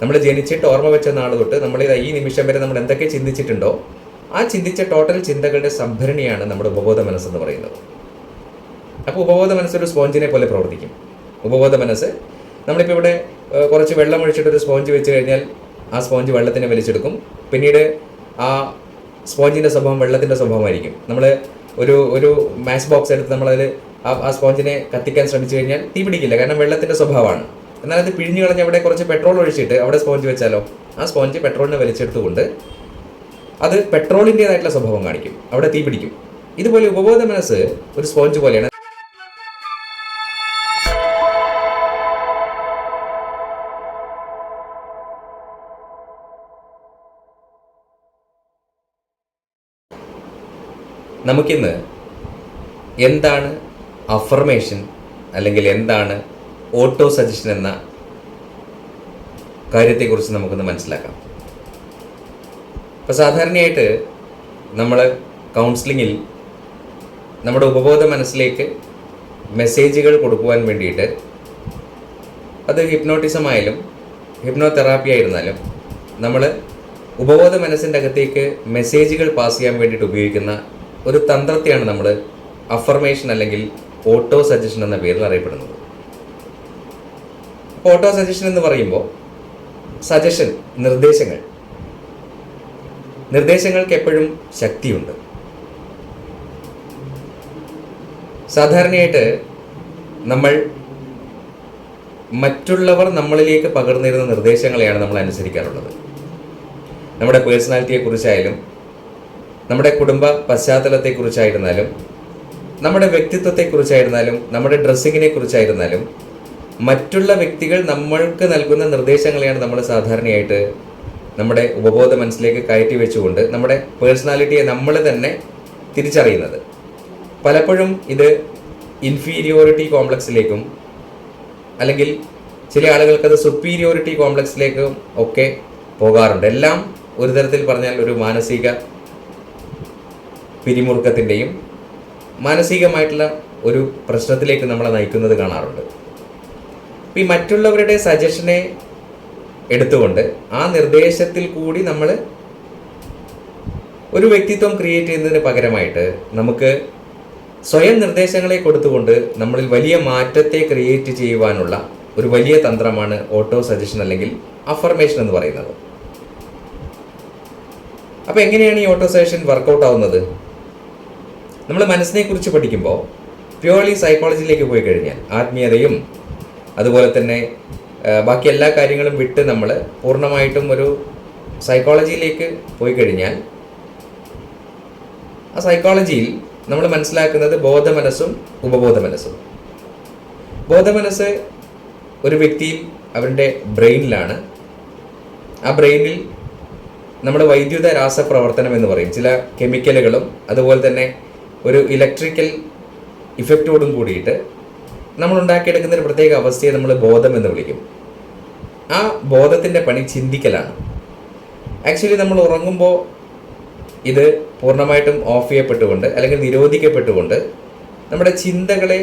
നമ്മൾ ജനിച്ചിട്ട് ഓർമ്മ വെച്ച നാൾ തൊട്ട് നമ്മൾ ഈ നിമിഷം വരെ നമ്മൾ എന്തൊക്കെ ചിന്തിച്ചിട്ടുണ്ടോ ആ ചിന്തിച്ച ടോട്ടൽ ചിന്തകളുടെ സംഭരണിയാണ് നമ്മുടെ ഉപബോധ മനസ്സെന്ന് പറയുന്നത്. അപ്പോൾ ഉപബോധ മനസ്സ് ഒരു സ്പോഞ്ചിനെ പോലെ പ്രവർത്തിക്കും. ഉപബോധ മനസ്സ് നമ്മളിപ്പോൾ ഇവിടെ കുറച്ച് വെള്ളം ഒഴിച്ചിട്ട് ഒരു സ്പോഞ്ച് വെച്ച് കഴിഞ്ഞാൽ ആ സ്പോഞ്ച് വെള്ളത്തിനെ വലിച്ചെടുക്കും. പിന്നീട് ആ സ്പോഞ്ചിന്റെ സ്വഭാവം വെള്ളത്തിന്റെ സ്വഭാവമായിരിക്കും. നമ്മൾ ഒരു ഒരു മാച്ച് ബോക്സ് എടുത്ത് നമ്മളതിൽ ആ ആ സ്പോഞ്ചിനെ കത്തിക്കാൻ ശ്രമിച്ചു കഴിഞ്ഞാൽ തീ പിടിക്കില്ല കാരണം വെള്ളത്തിന്റെ സ്വഭാവമാണ്. എന്നാൽ അത് പിഴിഞ്ഞു കളഞ്ഞ് അവിടെ കുറച്ച് പെട്രോൾ ഒഴിച്ചിട്ട് അവിടെ സ്പോഞ്ച് വെച്ചാലോ? ആ സ്പോഞ്ച് പെട്രോളിനെ വലിച്ചെടുത്തുകൊണ്ട് അത് പെട്രോളിന്റെതായിട്ടുള്ള സ്വഭാവം കാണിക്കും. അവിടെ തീ പിടിക്കും. ഇതുപോലെ ഉപബോധ മനസ്സ് ഒരു സ്പോഞ്ച് പോലെയാണ്. നമുക്കിന്ന് എന്താണ് അഫർമേഷൻ അല്ലെങ്കിൽ എന്താണ് ഓട്ടോ സജഷൻ എന്ന കാര്യത്തെക്കുറിച്ച് നമുക്കൊന്ന് മനസ്സിലാക്കാം. അപ്പോൾ സാധാരണയായിട്ട് നമ്മൾ കൗൺസിലിങ്ങിൽ നമ്മുടെ ഉപബോധ മനസ്സിലേക്ക് മെസ്സേജുകൾ കൊടുക്കുവാൻ വേണ്ടിയിട്ട് അത് ഹിപ്നോട്ടിസം ആയാലും ഹിപ്നോതെറാപ്പി ആയിരുന്നാലും നമ്മൾ ഉപബോധ മനസ്സിന്റെ അകത്തേക്ക് മെസ്സേജുകൾ പാസ് ചെയ്യാൻ വേണ്ടിയിട്ട് ഉപയോഗിക്കുന്ന ഒരു തന്ത്രത്തെയാണ് നമ്മൾ അഫർമേഷൻ അല്ലെങ്കിൽ ഓട്ടോ സജഷൻ എന്ന പേരിൽ അറിയപ്പെടുന്നത്. ഓട്ടോ സജഷൻ എന്ന് പറയുമ്പോൾ സജഷൻ നിർദ്ദേശങ്ങൾ. നിർദ്ദേശങ്ങൾക്ക് എപ്പോഴും ശക്തിയുണ്ട്. സാധാരണയായിട്ട് നമ്മൾ മറ്റുള്ളവർ നമ്മളിലേക്ക് പകർന്നിരുന്ന നിർദ്ദേശങ്ങളെയാണ് നമ്മൾ അനുസരിക്കാറുള്ളത്. നമ്മുടെ പേഴ്സണാലിറ്റിയെക്കുറിച്ചായാലും നമ്മുടെ കുടുംബ പശ്ചാത്തലത്തെക്കുറിച്ചായിരുന്നാലും നമ്മുടെ വ്യക്തിത്വത്തെക്കുറിച്ചായിരുന്നാലും നമ്മുടെ ഡ്രസ്സിങ്ങിനെ കുറിച്ചായിരുന്നാലും മറ്റുള്ള വ്യക്തികൾ നമ്മൾക്ക് നൽകുന്ന നിർദ്ദേശങ്ങളെയാണ് നമ്മൾ സാധാരണയായിട്ട് നമ്മുടെ ഉപബോധ മനസ്സിലേക്ക് കയറ്റി വെച്ചുകൊണ്ട് നമ്മുടെ പേഴ്സണാലിറ്റിയെ നമ്മൾ തന്നെ തിരിച്ചറിയുന്നത്. പലപ്പോഴും ഇത് ഇൻഫീരിയോറിറ്റി കോംപ്ലക്സിലേക്കും അല്ലെങ്കിൽ ചില ആളുകൾക്കത് സുപ്പീരിയോറിറ്റി കോംപ്ലക്സിലേക്കും ഒക്കെ പോകാറുണ്ട്. എല്ലാം ഒരു തരത്തിൽ പറഞ്ഞാൽ ഒരു മാനസിക പിരിമുറുക്കത്തിന്റെയും മാനസികമായിട്ടുള്ള ഒരു പ്രശ്നത്തിലേക്ക് നമ്മളെ നയിക്കുന്നത് കാണാറുണ്ട്. ഈ മറ്റുള്ളവരുടെ സജഷനെ എടുത്തുകൊണ്ട് ആ നിർദ്ദേശത്തിൽ കൂടി നമ്മൾ ഒരു വ്യക്തിത്വം ക്രിയേറ്റ് ചെയ്യുന്നതിന് പകരമായിട്ട് നമുക്ക് സ്വയം നിർദ്ദേശങ്ങളെ കൊടുത്തുകൊണ്ട് നമ്മളിൽ വലിയ മാറ്റത്തെ ക്രിയേറ്റ് ചെയ്യുവാനുള്ള ഒരു വലിയ തന്ത്രമാണ് ഓട്ടോ സജഷൻ അല്ലെങ്കിൽ അഫർമേഷൻ എന്ന് പറയുന്നത്. അപ്പോൾ എങ്ങനെയാണ് ഈ ഓട്ടോ സജഷൻ വർക്കൗട്ട് ആവുന്നത്? നമ്മൾ മനസ്സിനെക്കുറിച്ച് പഠിക്കുമ്പോൾ പ്യുവർലി സൈക്കോളജിയിലേക്ക് പോയി കഴിഞ്ഞാൽ ആത്മീയതയും അതുപോലെ തന്നെ ബാക്കി എല്ലാ കാര്യങ്ങളും വിട്ട് നമ്മൾ പൂർണമായിട്ടും ഒരു സൈക്കോളജിയിലേക്ക് പോയി കഴിഞ്ഞാൽ ആ സൈക്കോളജിയിൽ നമ്മൾ മനസ്സിലാക്കുന്നത് ബോധമനസ്സും ഉപബോധ മനസ്സും ബോധമനസ്സ് ഒരു വ്യക്തിയിൽ അവരുടെ ബ്രെയിനിലാണ്. ആ ബ്രെയിനിൽ നമ്മുടെ വൈദ്യുത രാസപ്രവർത്തനം എന്ന് പറയും. ചില കെമിക്കലുകളും അതുപോലെ തന്നെ ഒരു ഇലക്ട്രിക്കൽ ഇഫക്റ്റോടും കൂടിയിട്ട് നമ്മൾ ഉണ്ടാക്കിയെടുക്കുന്ന ഒരു പ്രത്യേക അവസ്ഥയെ നമ്മൾ ബോധം എന്ന് വിളിക്കും. ആ ബോധത്തിന്റെ പണി ചിന്തിക്കലാണ്. ആക്ച്വലി നമ്മൾ ഉറങ്ങുമ്പോൾ ഇത് പൂർണമായിട്ടും ഓഫ് ചെയ്യപ്പെട്ടുകൊണ്ട് അല്ലെങ്കിൽ നിരോധിക്കപ്പെട്ടുകൊണ്ട് നമ്മുടെ ചിന്തകളെ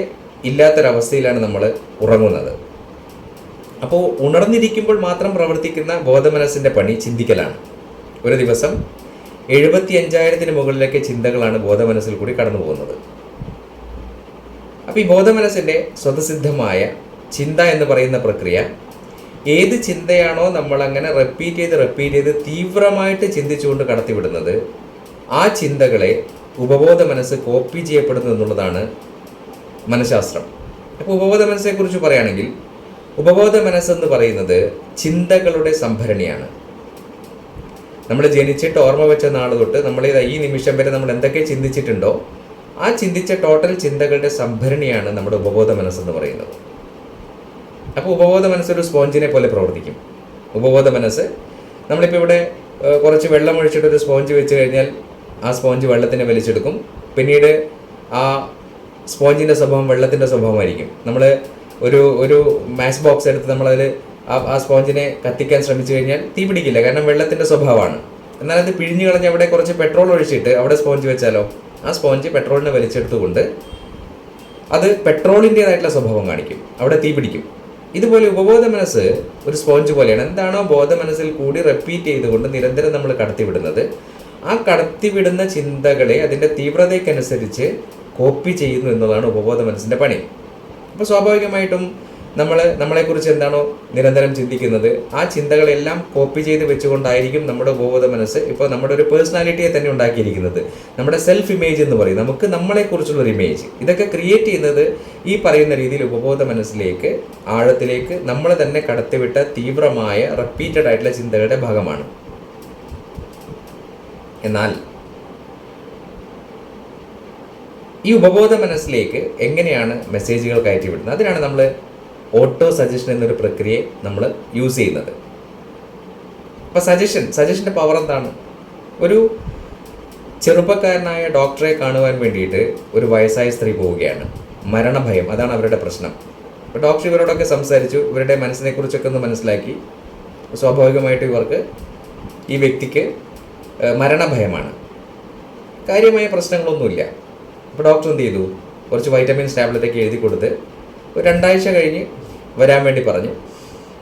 ഇല്ലാത്തൊരവസ്ഥയിലാണ് നമ്മൾ ഉറങ്ങുന്നത്. അപ്പോൾ ഉണർന്നിരിക്കുമ്പോൾ മാത്രം പ്രവർത്തിക്കുന്ന ബോധമനസ്സിന്റെ പണി ചിന്തിക്കലാണ്. ഒരു ദിവസം എഴുപത്തി അഞ്ചായിരത്തിന് മുകളിലൊക്കെ ചിന്തകളാണ് ബോധമനസ്സിൽ കൂടി കടന്നു പോകുന്നത് അപ്പോൾ ഈ ബോധമനസ്സിന്റെ സ്വതസിദ്ധമായ ചിന്ത എന്ന് പറയുന്ന പ്രക്രിയ ഏത് ചിന്തയാണോ നമ്മളങ്ങനെ റിപ്പീറ്റ് ചെയ്ത് റിപ്പീറ്റ് ചെയ്ത് തീവ്രമായിട്ട് ചിന്തിച്ചുകൊണ്ട് കടത്തിവിടുന്നത് ആ ചിന്തകളെ ഉപബോധ മനസ്സ് കോപ്പി ചെയ്യപ്പെടുന്നു എന്നുള്ളതാണ് മനഃശാസ്ത്രം. അപ്പോൾ ഉപബോധ മനസ്സെക്കുറിച്ച് പറയുകയാണെങ്കിൽ ഉപബോധ മനസ്സെന്ന് പറയുന്നത് ചിന്തകളുടെ സംഭരണിയാണ്. നമ്മൾ ജനിച്ചിട്ട് ഓർമ്മ വെച്ച നാൾ തൊട്ട് നമ്മൾ ഈ നിമിഷം വരെ നമ്മൾ എന്തൊക്കെ ചിന്തിച്ചിട്ടുണ്ടോ ആ ചിന്തിച്ച ടോട്ടൽ ചിന്തകളുടെ സംഭരണിയാണ് നമ്മുടെ ഉപബോധ മനസ്സെന്ന് പറയുന്നത്. അപ്പോൾ ഉപബോധ മനസ്സ് ഒരു സ്പോഞ്ചിനെ പോലെ പ്രവർത്തിക്കും. ഉപബോധ മനസ്സ് നമ്മളിപ്പോൾ ഇവിടെ കുറച്ച് വെള്ളം ഒഴിച്ചിട്ട് ഒരു സ്പോഞ്ച് വെച്ച് കഴിഞ്ഞാൽ ആ സ്പോഞ്ച് വെള്ളത്തിനെ വലിച്ചെടുക്കും. പിന്നീട് ആ സ്പോഞ്ചിന്റെ സ്വഭാവം വെള്ളത്തിന്റെ സ്വഭാവമായിരിക്കും. നമ്മൾ ഒരു ഒരു മാച്ച് ബോക്സ് എടുത്ത് നമ്മളതിൽ ആ ആ സ്പോഞ്ചിനെ കത്തിക്കാൻ ശ്രമിച്ചു കഴിഞ്ഞാൽ തീ പിടിക്കില്ല. കാരണം വെള്ളത്തിന്റെ സ്വഭാവമാണ്. എന്നാൽ അത് പിഴിഞ്ഞു കളഞ്ഞ് അവിടെ കുറച്ച് പെട്രോൾ ഒഴിച്ചിട്ട് അവിടെ സ്പോഞ്ച് വെച്ചാലോ? ആ സ്പോഞ്ച് പെട്രോളിനെ വലിച്ചെടുത്തുകൊണ്ട് അത് പെട്രോളിന്റെതായിട്ടുള്ള സ്വഭാവം കാണിക്കും. അവിടെ തീ പിടിക്കും. ഇതുപോലെ ഉപബോധ മനസ്സ് ഒരു സ്പോഞ്ച് പോലെയാണ്. എന്താണോ ബോധ മനസ്സിൽ കൂടി റിപ്പീറ്റ് ചെയ്തുകൊണ്ട് നിരന്തരം നമ്മൾ കടത്തിവിടുന്നത്. ആ കടത്തിവിടുന്ന ചിന്തകളെ അതിന്റെ തീവ്രതയ്ക്കനുസരിച്ച് കോപ്പി ചെയ്യുന്നു എന്നതാണ് ഉപബോധ മനസ്സിന്റെ പണി. അപ്പോൾ സ്വാഭാവികമായിട്ടും നമ്മൾ നമ്മളെക്കുറിച്ച് എന്താണോ നിരന്തരം ചിന്തിക്കുന്നത് ആ ചിന്തകളെല്ലാം കോപ്പി ചെയ്ത് വെച്ചുകൊണ്ടായിരിക്കും നമ്മുടെ ഉപബോധ മനസ്സ് ഇപ്പോൾ നമ്മുടെ ഒരു പേഴ്സണാലിറ്റിയെ തന്നെ ഉണ്ടാക്കിയിരിക്കുന്നത്. നമ്മുടെ സെൽഫ് ഇമേജ് എന്ന് പറയും. നമുക്ക് നമ്മളെക്കുറിച്ചുള്ള ഒരു ഇമേജ് ഇതൊക്കെ ക്രിയേറ്റ് ചെയ്യുന്നത് ഈ പറയുന്ന രീതിയിൽ ഉപബോധ മനസ്സിലേക്ക് ആഴത്തിലേക്ക് നമ്മൾ തന്നെ കടത്തിവിട്ട തീവ്രമായ റിപ്പീറ്റഡ് ആയിട്ടുള്ള ചിന്തകളുടെ ഭാഗമാണ്. എന്നാൽ ഈ ഉപബോധ മനസ്സിലേക്ക് എങ്ങനെയാണ് മെസ്സേജുകൾ കയറ്റി വിടുന്നത് അതിനാണ് നമ്മൾ ഓട്ടോ സജഷൻ എന്നൊരു പ്രക്രിയയെ നമ്മൾ യൂസ് ചെയ്യുന്നത്. അപ്പോൾ സജഷൻ സജഷന്റെ പവർ എന്താണ്? ഒരു ചെറുപ്പക്കാരനായ ഡോക്ടറെ കാണുവാൻ വേണ്ടിയിട്ട് ഒരു വയസ്സായ സ്ത്രീ പോവുകയാണ്. മരണഭയം അതാണ് അവരുടെ പ്രശ്നം. അപ്പോൾ ഡോക്ടർ ഇവരോടൊക്കെ സംസാരിച്ചു ഇവരുടെ മനസ്സിനെക്കുറിച്ചൊക്കെ ഒന്ന് മനസ്സിലാക്കി. സ്വാഭാവികമായിട്ട് ഇവർക്ക് ഈ വ്യക്തിക്ക് മരണഭയമാണ്. കാര്യമായ പ്രശ്നങ്ങളൊന്നുമില്ല. അപ്പോൾ ഡോക്ടർ എന്ത് ചെയ്തു? കുറച്ച് വൈറ്റമിൻസ് ടാബ്ലറ്റൊക്കെ എഴുതി കൊടുത്ത് ഒരു രണ്ടാഴ്ച കഴിഞ്ഞ് വരാൻ വേണ്ടി പറഞ്ഞു.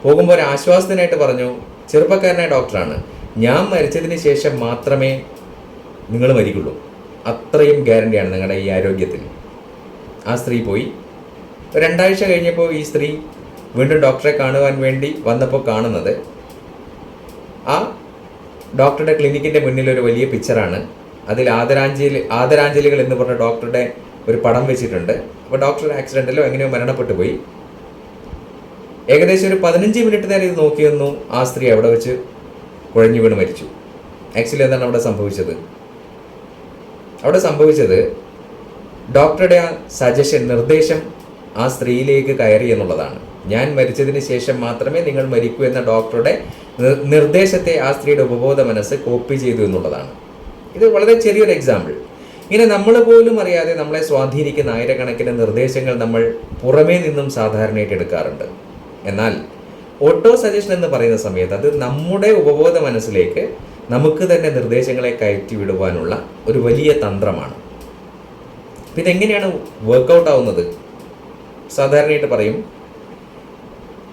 പോകുമ്പോൾ ഒരു ആശ്വാസത്തിനായിട്ട് പറഞ്ഞു ചെറുപ്പക്കാരനായ ഡോക്ടറാണ്. ഞാൻ മരിച്ചതിന് ശേഷം മാത്രമേ നിങ്ങൾ മരിക്കുള്ളൂ. അത്രയും ഗ്യാരണ്ടിയാണ് നിങ്ങളുടെ ഈ ആരോഗ്യത്തിന് ആ സ്ത്രീ പോയി. രണ്ടാഴ്ച കഴിഞ്ഞപ്പോൾ ഈ സ്ത്രീ വീണ്ടും ഡോക്ടറെ കാണുവാൻ വേണ്ടി വന്നപ്പോൾ കാണുന്നത് ആ ഡോക്ടറുടെ ക്ലിനിക്കിന്റെ മുന്നിൽ ഒരു വലിയ പിക്ചറാണ്. അതിൽ ആദരാഞ്ജലി ആദരാഞ്ജലികൾ എന്ന് പറഞ്ഞ ഡോക്ടറുടെ ഒരു പടം വെച്ചിട്ടുണ്ട്. അപ്പോൾ ഡോക്ടർ ആക്സിഡന്റിലോ എങ്ങനെയോ മരണപ്പെട്ടു പോയി. ഏകദേശം ഒരു പതിനഞ്ച് മിനിറ്റ് നേരം ഇത് നോക്കിയെന്നു ആ സ്ത്രീ അവിടെ വെച്ച് കുഴഞ്ഞു വീണ് മരിച്ചു. ആക്ച്വലി എന്താണ് അവിടെ സംഭവിച്ചത്? അവിടെ സംഭവിച്ചത് ഡോക്ടറുടെ ആ സജഷൻ നിർദ്ദേശം ആ സ്ത്രീയിലേക്ക് കയറി എന്നുള്ളതാണ്. ഞാൻ മരിച്ചതിന് ശേഷം മാത്രമേ നിങ്ങൾ മരിക്കൂ എന്ന ഡോക്ടറുടെ നിർദ്ദേശത്തെ ആ സ്ത്രീയുടെ ഉപബോധ മനസ്സ് കോപ്പി ചെയ്തു എന്നുള്ളതാണ്. ഇത് വളരെ ചെറിയൊരു എക്സാമ്പിൾ ഇങ്ങനെ നമ്മൾ പോലും അറിയാതെ നമ്മളെ സ്വാധീനിക്കുന്ന ആയിരക്കണക്കിന് നിർദ്ദേശങ്ങൾ നമ്മൾ പുറമേ നിന്നും സാധാരണയായിട്ട് എടുക്കാറുണ്ട്. എന്നാൽ ഓട്ടോ സജഷൻ എന്ന് പറയുന്ന സമയത്ത് അത് നമ്മുടെ ഉപബോധ മനസ്സിലേക്ക് നമുക്ക് തന്നെ നിർദ്ദേശങ്ങളെ കയറ്റി വിടുവാനുള്ള ഒരു വലിയ തന്ത്രമാണ്. പിന്നെ ഇതെങ്ങനെയാണ് വർക്കൗട്ട് ആവുന്നത്? സാധാരണയായിട്ട് പറയും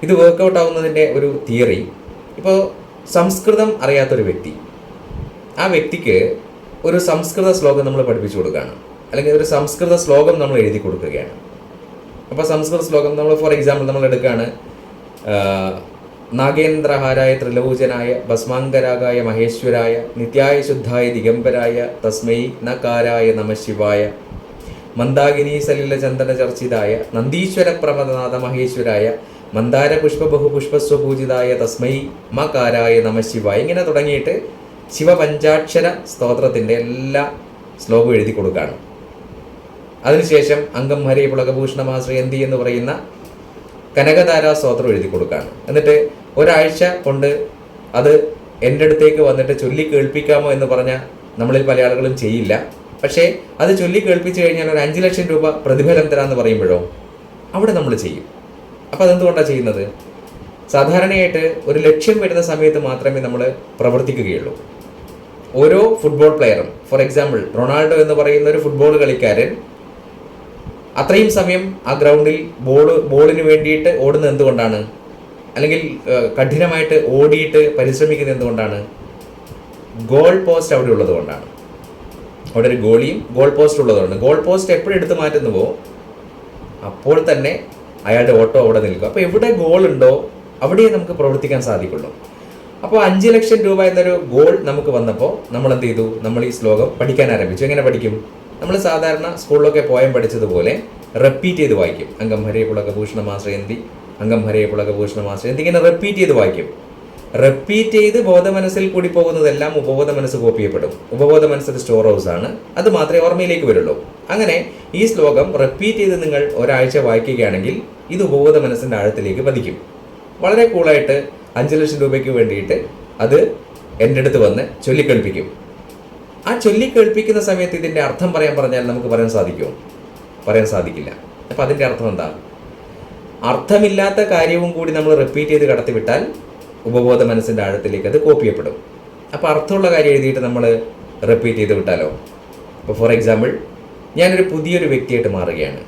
ഇത് വർക്കൗട്ട് ആവുന്നതിന്റെ ഒരു തിയറി ഇപ്പോൾ സംസ്കൃതം അറിയാത്തൊരു വ്യക്തി ആ വ്യക്തിക്ക് ഒരു സംസ്കൃത ശ്ലോകം നമ്മൾ പഠിപ്പിച്ചു കൊടുക്കുകയാണ്. അല്ലെങ്കിൽ ഒരു സംസ്കൃത ശ്ലോകം നമ്മൾ എഴുതി കൊടുക്കുകയാണ്. അപ്പോൾ സംസ്കൃത ശ്ലോകം നമ്മൾ ഫോർ എക്സാമ്പിൾ നമ്മൾ എടുക്കുകയാണ് നാഗേന്ദ്രഹാരായ ത്രിലോചനായ ഭസ്മാങ്കരാഗായ മഹേശ്വരായ നിത്യായ ശുദ്ധായ ദിഗംബരായ തസ്മൈ നകാരായ നമശിവായ മന്ദാകിനി സലില ചന്ദന ചർച്ചിതായ നന്ദീശ്വര പ്രമദനാഥ മഹേശ്വരായ മന്ദാര പുഷ്പ ബഹുപുഷ്പസ്വപൂജിതായ തസ്മൈ മകാരായ നമശിവായ ഇങ്ങനെ തുടങ്ങിയിട്ട് ശിവപഞ്ചാക്ഷര സ്തോത്രത്തിന്റെ എല്ലാ ശ്ലോകവും എഴുതി കൊടുക്കുകയാണ്. അതിനുശേഷം അംഗം ഹരേ പുളകഭൂഷണമാശ്രയന്തി എന്ന് പറയുന്ന കനകധാരാ സ്തോത്രം എഴുതി കൊടുക്കുകയാണ് എന്നിട്ട് ഒരാഴ്ച കൊണ്ട് അത് എന്റെ അടുത്തേക്ക് വന്നിട്ട് ചൊല്ലി കേൾപ്പിക്കാമോ എന്ന് പറഞ്ഞാൽ നമ്മളിൽ പല ആളുകളും ചെയ്യില്ല. പക്ഷേ അത് ചൊല്ലി കേൾപ്പിച്ചു കഴിഞ്ഞാൽ ഒരു അഞ്ച് ലക്ഷം രൂപ പ്രതിഫലം തരാമെന്ന് പറയുമ്പോഴോ അവിടെ നമ്മൾ ചെയ്യും. അപ്പോൾ അതെന്തുകൊണ്ടാണ് ചെയ്യുന്നത്? സാധാരണയായിട്ട് ഒരു ലക്ഷ്യം വരുന്ന സമയത്ത് മാത്രമേ നമ്മൾ പ്രവർത്തിക്കുകയുള്ളൂ. ഓരോ ഫുട്ബോൾ പ്ലെയറും ഫോർ എക്സാമ്പിൾ റൊണാൾഡോ എന്ന് പറയുന്ന ഒരു ഫുട്ബോൾ കളിക്കാരൻ അത്രയും സമയം ആ ഗ്രൗണ്ടിൽ ബോൾ ബോളിന് വേണ്ടിയിട്ട് ഓടുന്നത് എന്തുകൊണ്ടാണ്? അല്ലെങ്കിൽ കഠിനമായിട്ട് ഓടിയിട്ട് പരിശ്രമിക്കുന്നത് എന്തുകൊണ്ടാണ്? ഗോൾ പോസ്റ്റ് അവിടെ ഉള്ളത് കൊണ്ടാണ്. അവിടെ ഒരു ഗോളിയും ഗോൾ പോസ്റ്റ് ഉള്ളതുകൊണ്ട് ഗോൾ പോസ്റ്റ് എപ്പോഴും എടുത്തു മാറ്റുന്നുവോ അപ്പോൾ തന്നെ അയാളുടെ ഓട്ടോ അവിടെ നിൽക്കും. അപ്പോൾ എവിടെ ഗോൾ ഉണ്ടോ അവിടെ നമുക്ക് പ്രവർത്തിക്കാൻ സാധിക്കുള്ളൂ. അപ്പോൾ അഞ്ച് ലക്ഷം രൂപ എന്നൊരു ഗോൾ നമുക്ക് വന്നപ്പോൾ നമ്മൾ എന്ത് ചെയ്തു? നമ്മൾ ഈ ശ്ലോകം പഠിക്കാൻ ആരംഭിച്ചു. എങ്ങനെ പഠിക്കും? നമ്മൾ സാധാരണ സ്കൂളിലൊക്കെ പോയം പഠിച്ചതുപോലെ റിപ്പീറ്റ് ചെയ്ത് വായിക്കും. അംഗം ഹരേ പുളകഭൂഷണമാശ്രയന്തി അംഗം ഹരേ പുളകഭൂഷണമാശ്രയന്തി ഇങ്ങനെ റിപ്പീറ്റ് ചെയ്ത് വായിക്കും. റിപ്പീറ്റ് ചെയ്ത് ബോധമനസ്സിൽ കൂടി പോകുന്നതെല്ലാം ഉപബോധ മനസ്സ് കോപ്പി ചെയ്യപ്പെടും. ഉപബോധ മനസ്സ് സ്റ്റോർ ഹൗസ് ആണ്. അത് മാത്രമേ ഓർമ്മയിലേക്ക് വരുള്ളൂ. അങ്ങനെ ഈ ശ്ലോകം റിപ്പീറ്റ് ചെയ്ത് നിങ്ങൾ ഒരാഴ്ച വായിക്കുകയാണെങ്കിൽ ഇത് ഉപബോധ മനസ്സിന്റെ ആഴത്തിലേക്ക് പതിക്കും. വളരെ കൂളായിട്ട് അഞ്ച് ലക്ഷം രൂപയ്ക്ക് വേണ്ടിയിട്ട് അത് എന്റെ അടുത്ത് വന്ന് ചൊല്ലിക്കേൾപ്പിക്കും ആ ചൊല്ലി കേൾപ്പിക്കുന്ന സമയത്ത് ഇതിന്റെ അർത്ഥം പറയാൻ പറഞ്ഞാൽ നമുക്ക് പറയാൻ സാധിക്കുമോ? പറയാൻ സാധിക്കില്ല. അപ്പം അതിന്റെ അർത്ഥം എന്താണ് അർത്ഥമില്ലാത്ത കാര്യവും കൂടി നമ്മൾ റിപ്പീറ്റ് ചെയ്ത് കടത്തിവിട്ടാൽ ഉപബോധ മനസ്സിന്റെ ആഴത്തിലേക്ക് അത് കോപ്പി ചെയ്യപ്പെടും. അപ്പോൾ അർത്ഥമുള്ള കാര്യം എഴുതിയിട്ട് നമ്മൾ റിപ്പീറ്റ് ചെയ്ത് വിട്ടാലോ? ഇപ്പോൾ ഫോർ എക്സാമ്പിൾ ഞാനൊരു പുതിയൊരു വ്യക്തിയായിട്ട് മാറുകയാണ്.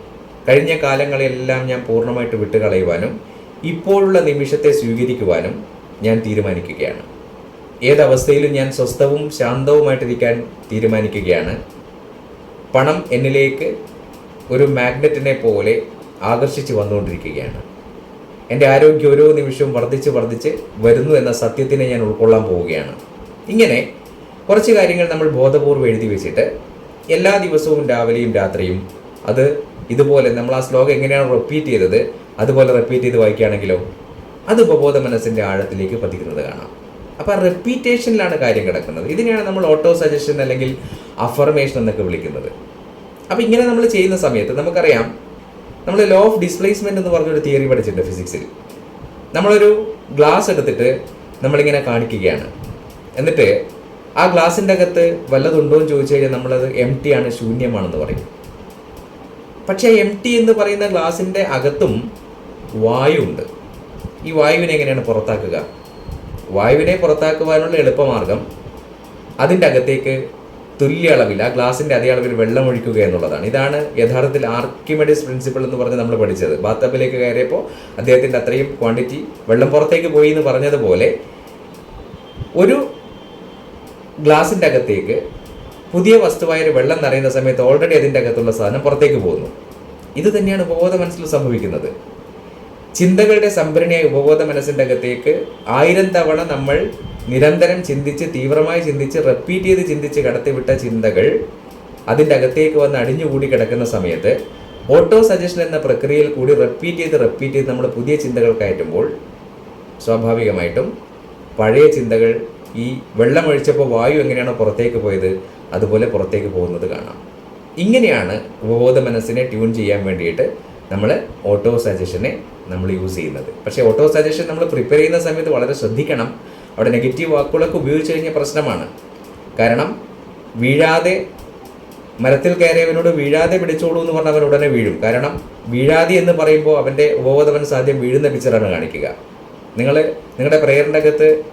കഴിഞ്ഞ കാലങ്ങളെല്ലാം ഞാൻ പൂർണമായിട്ട് വിട്ടുകളയുവാനും ഇപ്പോഴുള്ള നിമിഷത്തെ സ്വീകരിക്കുവാനും ഞാൻ തീരുമാനിക്കുകയാണ്. ഏതവസ്ഥയിലും ഞാൻ സ്വസ്ഥവും ശാന്തവുമായിട്ടിരിക്കാൻ തീരുമാനിക്കുകയാണ്. പണം എന്നിലേക്ക് ഒരു മാഗ്നറ്റിനെ പോലെ ആകർഷിച്ച് വന്നുകൊണ്ടിരിക്കുകയാണ്. എന്റെ ആരോഗ്യം ഓരോ നിമിഷവും വർദ്ധിച്ച് വർദ്ധിച്ച് വരുന്നു എന്ന സത്യത്തിനെ ഞാൻ ഉൾക്കൊള്ളാൻ പോവുകയാണ്. ഇങ്ങനെ കുറച്ച് കാര്യങ്ങൾ നമ്മൾ ബോധപൂർവം എഴുതി വെച്ചിട്ട് എല്ലാ ദിവസവും രാവിലെയും രാത്രിയും അത് ഇതുപോലെ നമ്മൾ ആ ശ്ലോകം എങ്ങനെയാണ് റിപ്പീറ്റ് ചെയ്തത് അതുപോലെ റിപ്പീറ്റ് ചെയ്ത് വായിക്കുകയാണെങ്കിലോ അത് ഉപബോധ മനസ്സിന്റെ ആഴത്തിലേക്ക് പതിക്കുന്നത് കാണാം. അപ്പോൾ റെപ്പീറ്റേഷനിലാണ് കാര്യം കിടക്കുന്നത്. ഇതിനെയാണ് നമ്മൾ ഓട്ടോ സജഷൻ അല്ലെങ്കിൽ അഫർമേഷൻ എന്നൊക്കെ വിളിക്കുന്നത്. അപ്പോൾ ഇങ്ങനെ നമ്മൾ ചെയ്യുന്ന സമയത്ത് നമുക്കറിയാം നമ്മൾ ലോ ഓഫ് ഡിസ്പ്ലേസ്മെന്റ് എന്ന് പറഞ്ഞൊരു തിയറി പഠിച്ചിട്ടുണ്ട് ഫിസിക്സിൽ നമ്മളൊരു ഗ്ലാസ് എടുത്തിട്ട് നമ്മളിങ്ങനെ കാണിക്കുകയാണ്. എന്നിട്ട് ആ ഗ്ലാസിന്റെ അകത്ത് വല്ലതുണ്ടോ എന്ന് ചോദിച്ചു കഴിഞ്ഞാൽ നമ്മളത് എം ടി ആണ് ശൂന്യമാണെന്ന് പറയും. പക്ഷേ എം ടി എന്ന് പറയുന്ന ഗ്ലാസിന്റെ അകത്തും വായു ഉണ്ട് ഈ വായുവിനെ എങ്ങനെയാണ് പുറത്താക്കുക? വായുവിനെ പുറത്താക്കുവാനുള്ള എളുപ്പമാർഗം അതിന്റെ അകത്തേക്ക് തുല്യ അളവിൽ ആ ഗ്ലാസിന്റെ അതേ അളവിൽ വെള്ളം ഒഴിക്കുക എന്നുള്ളതാണ്. ഇതാണ് യഥാർത്ഥത്തിൽ ആർക്കിമെഡിസ് പ്രിൻസിപ്പിൾ എന്ന് പറഞ്ഞ് നമ്മൾ പഠിച്ചത്. ബാത്തബിലേക്ക് കയറിയപ്പോൾ അദ്ദേഹത്തിന്റെ അത്രയും ക്വാണ്ടിറ്റി വെള്ളം പുറത്തേക്ക് പോയി എന്ന് പറഞ്ഞതുപോലെ ഒരു ഗ്ലാസിന്റെ അകത്തേക്ക് പുതിയ വസ്തുവായ ഒരു വെള്ളം നിറയുന്ന സമയത്ത് ഓൾറെഡി അതിന്റെ അകത്തുള്ള സാധനം പുറത്തേക്ക് പോകുന്നു. ഇത് തന്നെയാണ് ഉപബോധ മനസ്സിൽ സംഭവിക്കുന്നത്. ചിന്തകളുടെ സംഭരണിയായ ഉപബോധ മനസ്സിന്റെ അകത്തേക്ക് ആയിരം തവണ നമ്മൾ നിരന്തരം ചിന്തിച്ച് തീവ്രമായി ചിന്തിച്ച് റിപ്പീറ്റ് ചെയ്ത് ചിന്തിച്ച് കടത്തിവിട്ട ചിന്തകൾ അതിന്റെ അകത്തേക്ക് വന്ന് അടിഞ്ഞുകൂടി കിടക്കുന്ന സമയത്ത് ഓട്ടോ സജഷൻ എന്ന പ്രക്രിയയിൽ കൂടി റിപ്പീറ്റ് ചെയ്ത് റിപ്പീറ്റ് ചെയ്ത് നമ്മൾ പുതിയ ചിന്തകൾ കയറ്റുമ്പോൾ സ്വാഭാവികമായിട്ടും പഴയ ചിന്തകൾ ഈ വെള്ളമൊഴിച്ചപ്പോൾ വായു എങ്ങനെയാണോ പുറത്തേക്ക് പോയത് അതുപോലെ പുറത്തേക്ക് പോകുന്നത് കാണാം. ഇങ്ങനെയാണ് ഉപബോധ മനസ്സിനെ ട്യൂൺ ചെയ്യാൻ വേണ്ടിയിട്ട് നമ്മൾ ഓട്ടോ സജഷനെ നമ്മൾ യൂസ് ചെയ്യുന്നത്. പക്ഷേ ഓട്ടോ സജഷൻ നമ്മൾ പ്രിപ്പയർ ചെയ്യുന്ന സമയത്ത് വളരെ ശ്രദ്ധിക്കണം. അവിടെ നെഗറ്റീവ് വാക്കുകളൊക്കെ ഉപയോഗിച്ച് കഴിഞ്ഞാൽ പ്രശ്നമാണ്. കാരണം വീഴാതെ മരത്തിൽ കയറിയവനോട് വീഴാതെ പിടിച്ചോളൂ എന്ന് പറഞ്ഞാൽ അവൻ ഉടനെ വീഴും. കാരണം വീഴാതെ എന്ന് പറയുമ്പോൾ അവന്റെ ഉപബോധവൻ സാധ്യം വീഴുന്ന പിക്ചറാണ് കാണിക്കുക. നിങ്ങൾ നിങ്ങളുടെ പ്രേയറിന്റെ അകത്ത്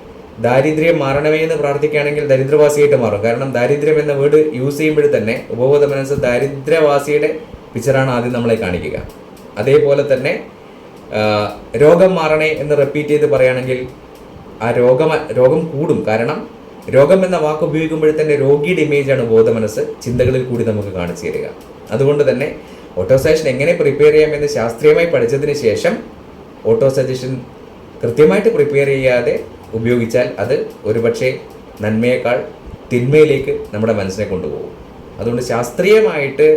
ദാരിദ്ര്യം മാറണമേ എന്ന് പ്രാർത്ഥിക്കുകയാണെങ്കിൽ ദരിദ്രവാസിയായിട്ട് മാറും. കാരണം ദാരിദ്ര്യം എന്ന വേർഡ് യൂസ് ചെയ്യുമ്പോൾ തന്നെ ഉപബോധ മനസ്സ് ദാരിദ്ര്യവാസിയുടെ പിക്ചറാണ് ആദ്യം നമ്മളെ കാണിക്കുക. അതേപോലെ തന്നെ രോഗം മാറണേ എന്ന് റിപ്പീറ്റ് ചെയ്ത് പറയുകയാണെങ്കിൽ ആ രോഗം രോഗം കൂടും. കാരണം രോഗം എന്ന വാക്ക് ഉപയോഗിക്കുമ്പോൾ തന്നെ രോഗിയുടെ ഇമേജാണ് ബോധ മനസ്സ് ചിന്തകളിൽ കൂടി നമുക്ക് കാണിച്ചു തരിക. അതുകൊണ്ട് തന്നെ ഓട്ടോ സജഷൻ എങ്ങനെ പ്രിപ്പയർ ചെയ്യാമെന്ന് ശാസ്ത്രീയമായി പഠിച്ചതിന് ശേഷം ഓട്ടോ സജഷൻ കൃത്യമായിട്ട് പ്രിപ്പയർ ചെയ്യാതെ ഉപയോഗിച്ചാൽ അത് ഒരുപക്ഷെ നന്മയേക്കാൾ തിന്മയിലേക്ക് നമ്മുടെ മനസ്സിനെ കൊണ്ടുപോകും. അതുകൊണ്ട് ശാസ്ത്രീയമായിട്ട്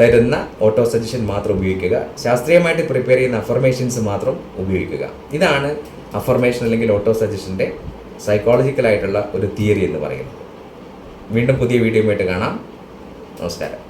തരുന്ന ഓട്ടോ സജഷൻ മാത്രം ഉപയോഗിക്കുക. ശാസ്ത്രീയമായിട്ട് പ്രിപ്പയർ ചെയ്യുന്ന അഫർമേഷൻസ് മാത്രം ഉപയോഗിക്കുക. ഇതാണ് അഫർമേഷൻ അല്ലെങ്കിൽ ഓട്ടോ സജഷന്റെ സൈക്കോളജിക്കലായിട്ടുള്ള ഒരു തിയറി എന്ന് പറയുന്നത്. വീണ്ടും പുതിയ വീഡിയോയുമായിട്ട് കാണാം. നമസ്കാരം.